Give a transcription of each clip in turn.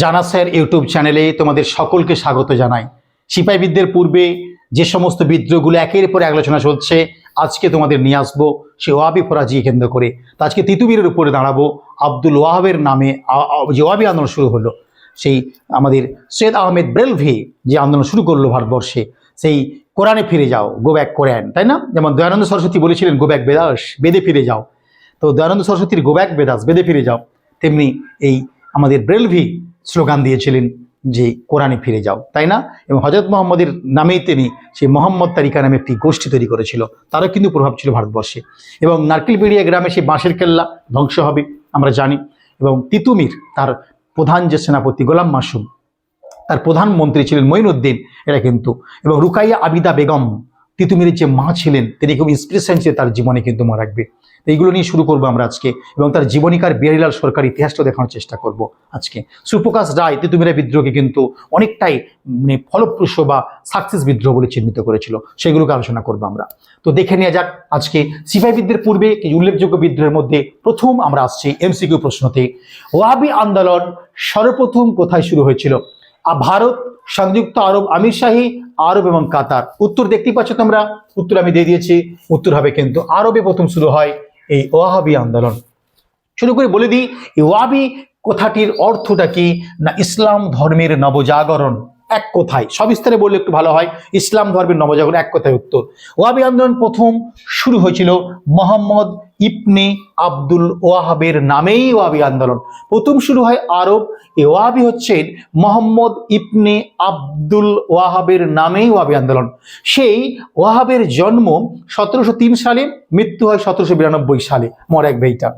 জানা sir YouTube চ্যানেলে তোমাদের সকলকে স্বাগত জানাই। সিপাহী বিদ্যের পূর্বে যে সমস্ত বিদ্রোহগুলো একের পর আলোচনা চলছে, আজকে তোমাদের নিয়ে আসব সে ওয়াবি ফরাজি কেন্দ্র করে। আজকে তিতুবিরের উপরে দাঁড়াবো, আব্দুল ওয়াহাবের নামে যে ওয়াবি আন্দোলন শুরু হলো, সেই আমাদের সৈয়দ আহমেদ ব্রেলভি যে আন্দোলন শুরু করল ভারতবর্ষে, সেই কোরআনে ফিরে যাও, গো ব্যাক কোরআন, তাই না? যেমন দয়ানন্দ সরস্বতী বলেছিলেন, গো ব্যাক বেদাস, বেদে ফিরে যাও। তো দয়ানন্দ সরস্বতীর গো ব্যাক বেদাস, বেদে ফিরে যাও, তেমনি এই আমাদের ব্রেলভি স্লোগান দিয়েছিলেন যে, কোরআনে ফিরে যাও। তাই না? এবং হজরত মোহাম্মদের নামেই তিনি সেই মোহাম্মদ তারিকা নামে একটি গোষ্ঠী তৈরি করেছিল। তারও কিন্তু প্রভাব ছিল ভারতবর্ষে। এবং নারকেলবেড়িয়া গ্রামে সেই বাঁশের কেল্লা ধ্বংস হবে, আমরা জানি। এবং তিতুমির, তার প্রধান যে সেনাপতি গোলাম মাসুম, তার প্রধানমন্ত্রী ছিলেন মঈনুদ্দিন, এরা কিন্তু। এবং রুকাইয়া আবিদা বেগম তিতুমিরের যে মা ছিলেন, তিনি খুব ইন্সপিরেশন ছিল তার জীবনে কিন্তু মনে রাখবে। এইগুলো নিয়ে শুরু করব আমরা আজকে এবং তার জীবনীকার বিহারীলাল সরকার ইতিহাসটা দেখানোর চেষ্টা করব আজকে। সুপ্রকাশ রায়, তিতুমিরা বিদ্রোহকে কিন্তু অনেকটাই মানে ফলপ্রসূ বা সাকসেস বিদ্রোহ বলে চিহ্নিত করেছিল। সেগুলোকে আলোচনা করব আমরা। তো দেখে নেওয়া যাক, আজকে সিপাহী বিদ্রোহের পূর্বে কিছু উল্লেখযোগ্য বিদ্রোহের মধ্যে প্রথম আমরা আসছি এমসিকিউ প্রশ্নতে। ওয়াবি আন্দোলন সর্বপ্রথম কোথায় শুরু হয়েছিল? ভারত, সংযুক্ত আরব আমির শাহী, আরব এবং কাতার। উত্তর দেখতেই পাচ্ছ তোমরা, উত্তর আমি দিয়ে দিয়েছি, উত্তর হবে কিন্তু আরবে প্রথম শুরু হয় এই ওয়াহাবি আন্দোলন। শুরু করে, বলে দিই, এই ওয়াবি কথাটির অর্থটা কি? না ইসলাম ধর্মের নবজাগরণ? এক কথায়। সবিস্তারে বললে একটু ভালো হয়, ইসলাম ধর্মের নবজাগরণ এক কথায় উত্তর। ওয়াবি আন্দোলন প্রথম শুরু হয়েছিল মোহাম্মদ ইবনে আব্দুল ওয়াহাবের নামেই ওয়াবি আন্দোলন। প্রথম শুরু হয় আরব, এ ওয়াবি হচ্ছেন মোহাম্মদ ইবনে আব্দুল ওয়াহাবের নামেই ওয়াবি আন্দোলন। সেই ওয়াহাবের জন্ম সতেরোশো তিন সালে, মৃত্যু হয় সতেরোশো বিরানব্বই সালে মরাক ভাইটা।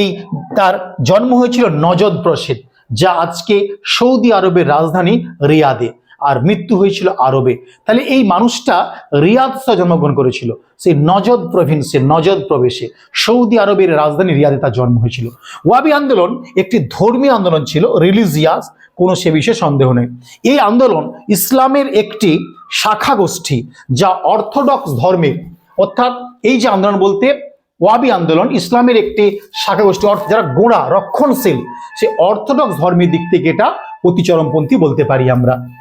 এই তার জন্ম হয়েছিল নজদ প্রসেদ, যা আজকে সৌদি আরবের রাজধানী রিয়াদে। আর মৃত্যু হয়েছিল আরবে। তাহলে এই মানুষটা রিয়াদে জন্মগ্রহণ করেছিল। সেই নজদ প্রভিন্সে নজদ প্রবেশে। সৌদি আরবের রাজধানী রিয়াদে তার জন্ম হয়েছিল। ওয়াবি আন্দোলন একটি ধর্মীয় আন্দোলন ছিল রিলিজিয়াস কোনো সে বিষয়ে সন্দেহ নেই। এই আন্দোলন ইসলামের একটি শাখা গোষ্ঠী যা অর্থোডক্স ধর্মের অর্থাৎ এই যে আন্দোলন বলতে, ওয়াবি আন্দোলন ইসলামের একটি শাখা গোষ্ঠী অর্থ যারা গোড়া, রক্ষণশীল, সে অর্থোডক্স ধর্মের দিক থেকে এটা অতি চরমপন্থী বলতে পারি আমরা।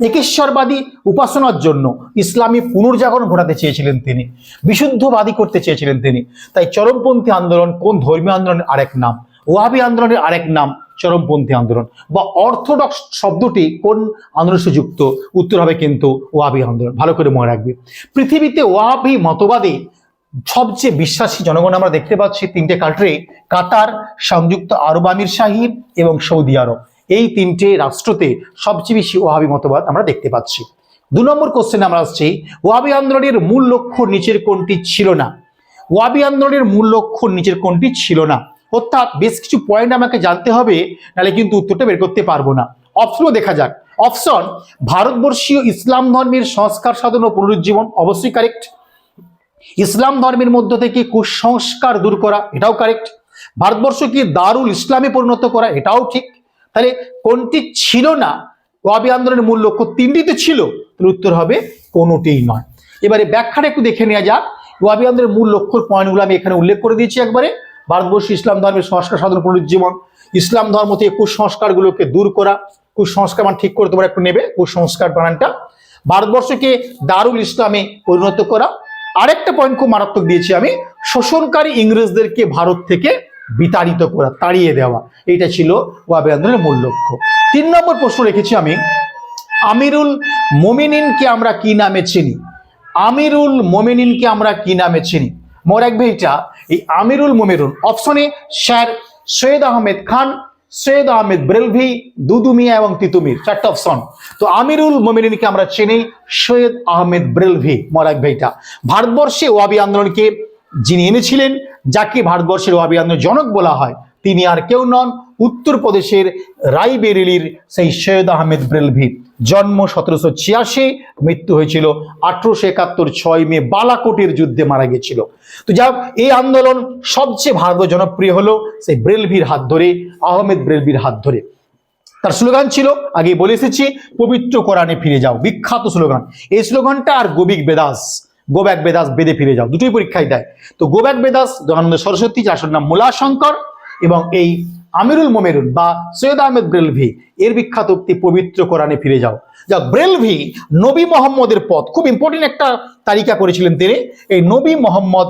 একেশ্বরবাদী উপাসনার জন্য ইসলামী পুনর্জাগরণ ঘটাতে চেয়েছিলেন তিনি, বিশুদ্ধবাদী করতে চেয়েছিলেন তিনি। তাই চরমপন্থী আন্দোলন কোন ধর্মীয় আন্দোলনের আরেক নাম? ওয়াবি আন্দোলনের আরেক নাম চরমপন্থী আন্দোলন। বা অর্থোডক্স শব্দটি কোন আন্দোলনের যুক্ত? উত্তর হবে কিন্তু ওয়াবি আন্দোলন। ভালো করে মনে রাখবে। পৃথিবীতে ওয়াবি মতবাদে সবচেয়ে বিশ্বাসী জনগণ আমরা দেখতে পাচ্ছি তিনটে কান্ট্রি কাতার, সংযুক্ত আরব আমির শাহী এবং সৌদি আরব। এই তিনটে রাষ্ট্রতে সবচেয়ে বেশি ওয়াহাবি মতবাদ আমরা দেখতে পাচ্ছি। দু নম্বর কোশ্চেন আমরা আসছি ওয়াবি আন্দোলনের মূল লক্ষ্য নিচের কোনটি ছিল না? ওয়াবি আন্দোলনের মূল লক্ষ্য নিচের কোনটি ছিল না? অর্থাৎ বেশ কিছু পয়েন্ট আমাকে জানতে হবে, নাহলে কিন্তু উত্তরটা বের করতে পারব না। অপশনও দেখা যাক। অপশন ভারতবর্ষীয় ইসলাম ধর্মের সংস্কার, সাধন ও পুনরুজ্জীবন অবশ্যই কারেক্ট ইসলাম ধর্মের মধ্য থেকে কুসংস্কার দূর করা, এটাও কারেক্ট ভারতবর্ষকে দারুল ইসলামে পরিণত করা, এটাও ঠিক। তাহলে কোনটি ছিল না? ওয়াবি আন্দোলনের মূল লক্ষ্য তিনটিতে ছিল, তাহলে উত্তর হবে কোনোটিই নয়। এবারে ব্যাখ্যাটা একটু দেখে নেওয়া যাক। ওয়াবি আন্দোলনের মূল লক্ষ্যর পয়েন্টগুলো আমি এখানে উল্লেখ করে দিয়েছি একবারে। ভারতবর্ষ ইসলাম ধর্মের সংস্কার সাধন পুনরুজ্জীবন ইসলাম ধর্ম থেকে কুসংস্কারগুলোকে দূর করা। কুসংস্কার মানে ঠিক করে তোমরা একটু নেবে, কুসংস্কার বানানটা। ভারতবর্ষকে দারুল ইসলামে পরিণত করা। আরেকটা পয়েন্ট খুব মারাত্মক দিয়েছি আমি। শোষণকারী ইংরেজদেরকে ভারত থেকে বিতাড়িত করা, তাড়িয়ে দেওয়া। এটা ছিল ওয়াবি আন্দোলনের মূল লক্ষ্য। তিন নম্বর প্রশ্ন রেখেছি আমি, আমিরুল মোমিনিনকে আমরা কি নামে চিনি? আমিরুল মোমিনিনকে আমরা কি নামে চিনি? মনে রাখবে এটা এই আমিরুল মোমিনুন অপশনে স্যার সৈয়দ আহমেদ খান, সৈয়দ আহমেদ ব্রেলভি, দুদু মিয়া এবং তিতুমির চারটা অপশন। তো আমিরুল মোমিনিনকে আমরা চিনি, সৈয়দ আহমেদ ব্রেলভি, মনে রাখবে এটা ভারতবর্ষে ওয়াবি আন্দোলনকে যিনি এনেছিলেন যাকে ভারতবর্ষের ওয়াবি জনক বলা হয় তিনি আর কেউ নন উত্তরপ্রদেশের রাইবেরেলির সেই সৈয়দ আহমেদ ব্রেলভি। জন্ম সতেরোশো ছিয়াশি মৃত্যু হয়েছিল আঠারোশো একাত্তর ছয় মে বালাকোটের যুদ্ধে মারা গেছিল। তো হোক, এই আন্দোলন সবচেয়ে ভারত জনপ্রিয় হলো সেই ব্রেলভির হাত ধরে আহমেদ ব্রেলভির হাত ধরে। তার স্লোগান ছিল আগে বলে এসেছি পবিত্র কোরআনে ফিরে যাও বিখ্যাত স্লোগান। এই স্লোগানটা আর go back Vedas go back Vedas বেদে ফিরে যাও। দুটোই পরীক্ষায় দেয়। তো গোব্যাক বেদাস দয়ানন্দ সরস্বতী, যার নাম মূলাশঙ্কর, এবং এই আমিরুল মোমেরুন বা সৈয়দ আহমেদ ব্রেলভি, এর বিখ্যাত উক্তি পবিত্র কোরআনে ফিরে যাও। যা ব্রেলভি নবী মোহাম্মদের পথ। খুব ইম্পর্টেন্ট একটা তালিকা করেছিলেন তিনি। এই নবী মোহাম্মদ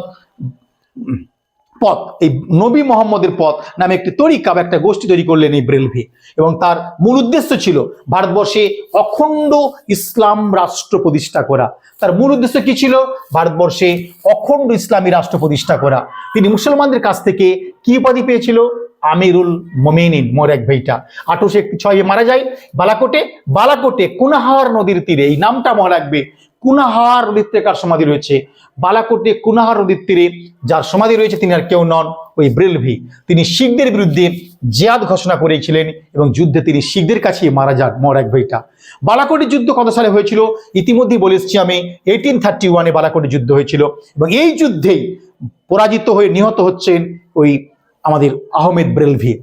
পথ, এই নবী মোহাম্মদের পথ নামে একটি তরিকা বা একটা গোষ্ঠী তৈরি করলেন এই ব্রেলভি। এবং তার মূল উদ্দেশ্য ছিল ভারতবর্ষে অখণ্ড ইসলাম রাষ্ট্র প্রতিষ্ঠা করা। তার মূল উদ্দেশ্য কি ছিল? ভারতবর্ষে অখণ্ড ইসলামী রাষ্ট্র প্রতিষ্ঠা করা। তিনি মুসলমানদের কাছ থেকে কি উপাধি পেয়েছিল? আমিরুল মোমেনিন, মোর এক ভাইটা। আঠারোশো ছয়ে মারা যায়। বালাকোটে বালাকোটে কুনাহার নদীর তীরে, এই নামটা মনে রাখবে কুনাহার নদীর কার সমাধি রয়েছে? বালাকোটে কুনাহার নদীর তীরে যার সমাধি রয়েছে তিনি আর কেউ নন, ওই ব্রেলভি। তিনি শিখদের বিরুদ্ধে জিয়াদ ঘোষণা করেছিলেন এবং যুদ্ধে তিনি শিখদের কাছে মারা যান, মোর এক ভাইটা। বালাকোটের যুদ্ধ কত সালে হয়েছিল? ইতিমধ্যেই বলে এসেছি আমি এইটিন থার্টি ওয়ানে বালাকোটের যুদ্ধ হয়েছিল। এবং এই যুদ্ধেই পরাজিত হয়ে নিহত হচ্ছেন ওই আমাদের আহমেদ ব্রেলভি,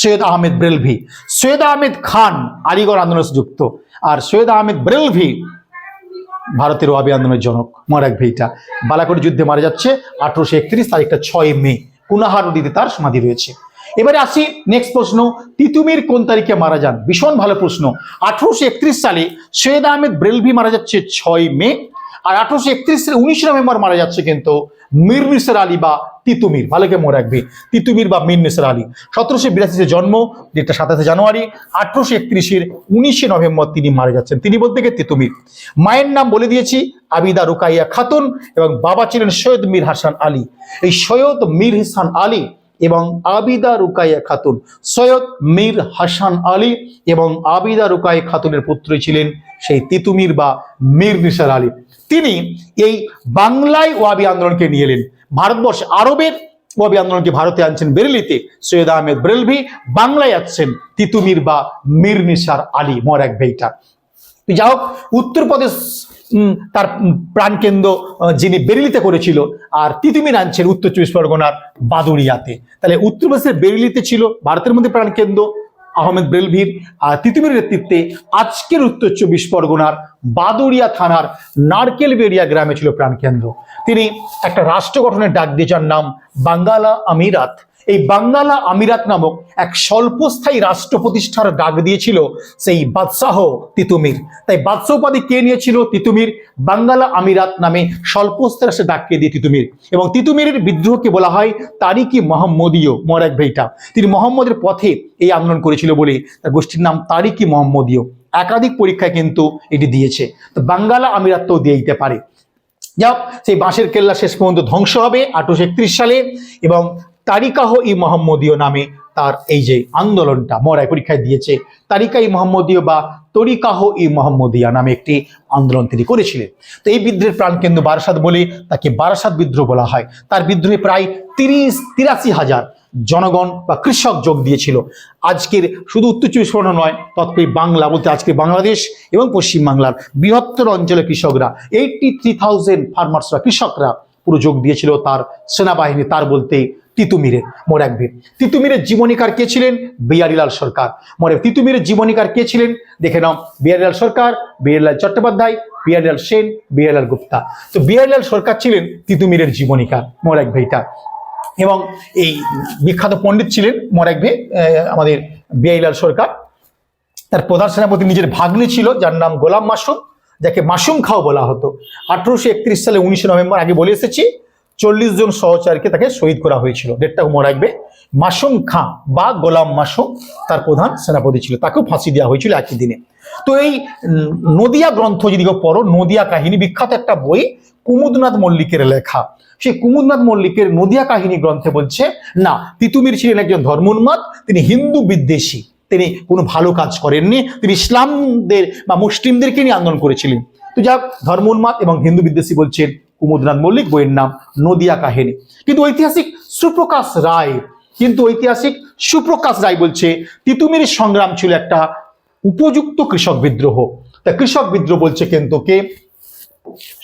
সৈয়দ আহমেদ ব্রেলভি। সৈয়দ আহমেদ খান আলিগড় আন্দোলনে যুক্ত। আর সৈয়দ আহমেদ ব্রেলভি ভারতের ওয়াবি আন্দোলনের জনক মারাক ভেইটা। বালাকোট যুদ্ধে মারা যাচ্ছে, আঠারোশো একত্রিশ তারিখটা ছয় মে। কুনাহার নদীতে তার সমাধি রয়েছে। এবারে আসি নেক্সট প্রশ্ন, তিতুমির কোন তারিখে মারা যান? ভীষণ ভালো প্রশ্ন। আঠারোশো একত্রিশ সালে সৈয়দ আহমেদ ব্রেলভি মারা যাচ্ছে ছয় মে, আর আঠারোশো একত্রিশ সালে উনিশে নভেম্বর মারা যাচ্ছে কিন্তু মীর নিসার আলী বা তিতুমির ভালোকে মনে রাখবে তিতুমির বা মীর নিসার আলী। সতেরোশো বিরাশিতে জন্ম যেটা সাতাশে জানুয়ারি, আঠারোশো একত্রিশের উনিশে নভেম্বর তিনি মারা যাচ্ছেন। তিনি বলতে গিয়ে তিতুমির মায়ের নাম বলে দিয়েছি আবিদা রুকাইয়া খাতুন এবং বাবা ছিলেন সৈয়দ মীর হাসান আলী। এই সৈয়দ মীর হাসান আলী এবং আবিদা রুকাইয়া খাতুন সৈয়দ মীর হাসান আলী এবং আবিদা রুকাইয়া খাতুনের পুত্রই ছিলেন সেই তিতুমির বা মীর নিসার আলী। তিনি এই বাংলায় ওয়াবি আন্দোলনকে নিয়ে এলেন। ভারতবর্ষে আরবের ওয়াবি আন্দোলনকে ভারতে আনছেন বেরেলিতে সৈয়দ আহমেদ বেরেলভি, বাংলায় আসছেন তিতুমির বা মীর নিসার আলী, মর এক ভেইটা। যাই হোক, উত্তরপ্রদেশ তার প্রাণকেন্দ্র যিনি বেরেলিতে করেছিল, আর তিতুমির আনছেন উত্তর চব্বিশ পরগনার বাদুড়িয়াতে। তাহলে উত্তরপ্রদেশের বেরেলিতে ছিল ভারতের মধ্যে প্রাণকেন্দ্র, আহমেদ বেলভির আর তিতুমির নেতৃত্বে আজকের উত্তর চব্বিশ পরগনার বাদুড়িয়া থানার নারকেলবেড়িয়া গ্রামে ছিল প্রাণকেন্দ্র। তিনি একটা রাষ্ট্র গঠনের ডাক দিয়ে যার নাম বাঙ্গালা আমিরাত। এই বাঙ্গালা আমিরাত নামক এক স্বল্পস্থায়ী রাষ্ট্র প্রতিষ্ঠার ডাক দিয়েছিল সেই বাদশাহ তিতুমির। তাই বাদশাহ উপাধি কে নিয়েছিল? তিতুমির বাঙ্গালা আমিরাত নামে স্বল্পস্থায়ী রাষ্ট্রের ডাককে দিয়ে তিতুমির। এবং তিতুমিরের বিদ্রোহকে বলা হয় তারিকি মোহাম্মদীয় মরাক ভাইটা। তিনি মোহাম্মদের পথে এই আন্দোলন করেছিল বলে তার গোষ্ঠীর নাম তারিকি মোহাম্মদীয়। একাধিক পরীক্ষায় কিন্তু এটি দিয়েছে। তো বাঙ্গালা আমিরাত তো দিয়ে দিতে পারে। যাক সেই বাঁশের কেল্লা শেষ পর্যন্ত ধ্বংস হবে আঠারোশো একত্রিশ সালে এবং তারিকাহ ই মোহাম্মদীয় নামে তার এই যে আন্দোলনটা মরাই পরীক্ষায় দিয়েছে তারিকা ই মোহাম্মদীয় বা তরিকাহ ই মোহাম্মদিয়া নামে একটি আন্দোলন তিনি করেছিলেন। তো এই বিদ্রোহের প্রাণকেন্দ্র বারাসাত বলে তাকে বারাসাত বিদ্রোহ বলা হয়। তার বিদ্রোহে প্রায় তিরিশ, তিরাশি হাজার জনগণ বা কৃষক যোগ দিয়েছিল। আজকের শুধু উত্তর চব্বিশ পরগনা নয় তৎকালীন বাংলা বলতে আজকে বাংলাদেশ এবং পশ্চিমবাংলার বৃহত্তর অঞ্চলের কৃষকরা এইটটি থ্রি থাউজেন্ড ফার্মার্সরা কৃষকরা পুরো যোগ দিয়েছিল তার সেনাবাহিনী, তার বলতে তিতুমিরের, মনে রাখবে। তিতুমিরের জীবনীকার কে ছিলেন? বিহারীলাল সরকার। মনে তিতুমিরের জীবনীকার কে ছিলেন? দেখে নাও বিহারীলাল সরকার বিহারীলাল চট্টোপাধ্যায় বিহারীলাল সেন বিহারীলাল গুপ্তা। তো বিহারীলাল সরকার ছিলেন তিতুমিরের জীবনীকার, মনে রাখবে এটা। এবং এই বিখ্যাত পণ্ডিত ছিলেন মরাকভে আমাদের বিআইলাল সরকার। তার প্রধান সেনাপতি নিজের ভাগ্নে ছিল, যার নাম গোলাম মাসুম, যাকে মাসুম খাও বলা হতো। আঠারোশো একত্রিশ সালে উনিশে নভেম্বর, আগে বলে এসেছি, চল্লিশ জন সহচারকে তাকে শহীদ করা হয়েছিল। ডেটটা মনে রাখবে। মাসুম খাঁ বা গোলাম মাসুম তার প্রধান সেনাপতি ছিল। তাকেও ফাঁসি দেওয়া হয়েছিল একই দিনে। তো এই নদিয়া গ্রন্থ যদি কেউ পড়ো, নদিয়া কাহিনী, বিখ্যাত একটা বই, কুমুদনাথ মল্লিকের লেখা। সেই কুমুদনাথ মল্লিকের নদিয়া কাহিনী গ্রন্থে বলছে, না, তিতুমির ছিলেন একজন ধর্মোন্মাদ, তিনি হিন্দু বিদ্বেষী, তিনি কোনো ভালো কাজ করেননি, তিনি ইসলামদের বা মুসলিমদেরকে নিয়ে আন্দোলন করেছিলেন। তো যাক, ধর্মোন্মাদ এবং হিন্দু বিদ্বেষী বলছেন কুমুদনাথ মল্লিক, বইয়ের নাম নদিয়া কাহিনী। কিন্তু ঐতিহাসিক সুপ্রকাশ রায়, কিন্তু ঐতিহাসিক সুপ্রকাশ রায় বলছে, তিতুমির সংগ্রাম ছিল একটা উপযুক্ত কৃষক বিদ্রোহ। তা কৃষক বিদ্রোহ বলছে কিন্তু কে?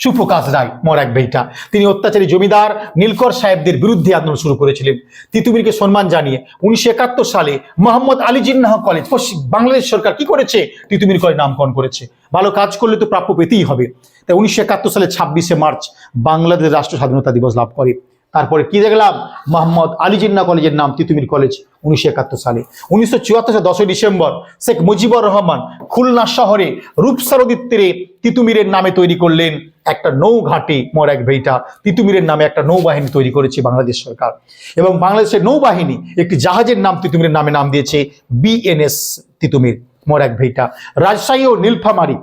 সুপ্রকাশ রায় মরাক বেইটা। তিনি অত্যাচারী জমিদার নীলকর সাহেবদের বিরুদ্ধে আন্দোলন শুরু করেছিলেন। তিতুমিরকে সম্মান জানিয়ে উনিশশো একাত্তর সালে মোহাম্মদ আলী জিন্নাহ কলেজ, পশ্চিম বাংলাদেশ সরকার কি করেছে? তিতুমির কলেজ নামকরণ করেছে। ভালো কাজ করলে তো প্রাপ্য পেতেই হবে। তাই উনিশশো একাত্তর সালে ছাব্বিশে মার্চ বাংলাদেশ রাষ্ট্র স্বাধীনতা দিবস লাভ করে। তারপরে কি দেখলাম? মোহাম্মদ আলী জিন্না কলেজের নাম তিতুমির কলেজ উনিশশো একাত্তর সালে। উনিশশো চুয়াত্তর সালে দশই ডিসেম্বর শেখ মুজিবুর রহমান খুলনা শহরে রূপসারদীর তীরে তিতুমিরের নামে তৈরি করলেন একটা নৌ ঘাটে মরাক ভেইটা। তিতুমিরের নামে একটা নৌবাহিনী তৈরি করেছে বাংলাদেশ সরকার। এবং বাংলাদেশের নৌবাহিনী একটি জাহাজের নাম তিতুমিরের নামে নাম দিয়েছে বিএনএস তিতুমির মরাক ভেইটা। রাজশাহী ও নীলফামারী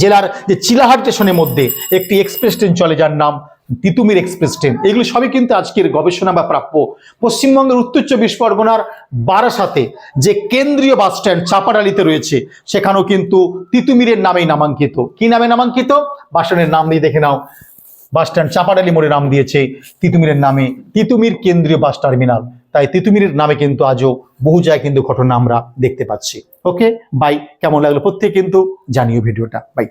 জেলার যে চিলাহাট স্টেশনের মধ্যে একটি এক্সপ্রেস ট্রেন চলে, যার নাম তিতুমির এক্সপ্রেস ট্রেন। এগুলো সবই কিন্তু আজকের গবেষণা বা প্রাপ্য। পশ্চিমবঙ্গের উত্তর চব্বিশ পরগনার বারাসাতে যে কেন্দ্রীয় বাস স্ট্যান্ড চাপাডালিতে রয়েছে, সেখানেও কিন্তু তিতুমিরের নামেই নামাঙ্কিত। কি নামে নামাঙ্কিত? বাস নাম দিয়ে দেখে নাও। বাস স্ট্যান্ড চাপাডালি মোড়ে নাম দিয়েছে তিতুমিরের নামে তিতুমির কেন্দ্রীয় বাস টার্মিনাল। তাই তিতুমিরের নামে কিন্তু আজও বহু জায়গায় কিন্তু ঘটনা আমরা দেখতে পাচ্ছি। ওকে? বাই। কেমন লাগল? প্রত্যেকে কিন্তু জানিও ভিডিওটা। বাই।